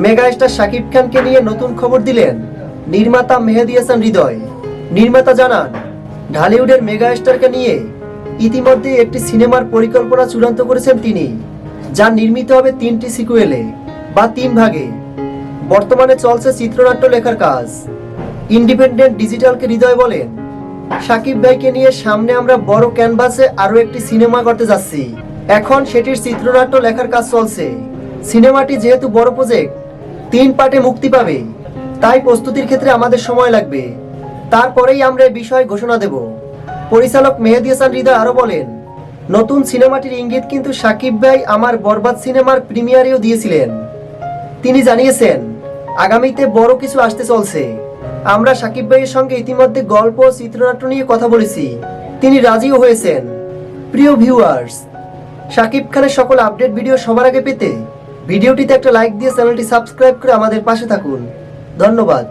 Mega star Shakib খানকে নিয়ে নতুন খবর দিলেন নির্মাতা মেহেদি হাসান হৃদয়। নির্মাতা জানান, ঢালিউডের মেগা স্টারকে নিয়ে ইতিমধ্যে একটি সিনেমার পরিকল্পনা চূড়ান্ত করেছেন তিনি, যা নির্মিত হবে তিনটি সিকুয়েলে বা তিন ভাগে। বর্তমানে চলছে চিত্রনাট্য লেখার কাজ। ইন্ডিপেন্ডেন্ট ডিজিটালকে হৃদয় বলেন সাকিব ভাইকে নিয়ে সামনে আমরা বড় ক্যানভাসে আরও একটি সিনেমা করতে যাচ্ছি। এখন সেটির চিত্রনাট্য লেখার কাজ চলছে। সিনেমাটি যেহেতু বড় প্রজেক্ট তিন পার্টে মুক্তি পাবে। তাই প্রস্তুতির ক্ষেত্রে আমাদের সময় লাগবে। তারপরেই আমরা বিষয়ে ঘোষণা দেব। পরিচালক মেহেদি হাসান হৃদয় আরও বলেন, নতুন সিনেমাটির ইঙ্গিত কিন্তু সাকিব ভাই আমার বরবাদ সিনেমার প্রিমিয়ারেও দিয়েছিলেন। তিনি জানিয়েছেন, আগামীতে বড় কিছু আসতে চলছে। আমরা সাকিব ভাইয়ের সঙ্গে ইতিমধ্যে গল্প ও চিত্রনাট্য নিয়ে কথা বলেছি। তিনি রাজিও হয়েছেন। প্রিয় ভিউয়ার্স সাকিব খানের সকল আপডেট ভিডিও সবার আগে পেতে ভিডিওটিতে একটা লাইক দিয়ে চ্যানেলটি সাবস্ক্রাইব করে আমাদের পাশে থাকুন। ধন্যবাদ।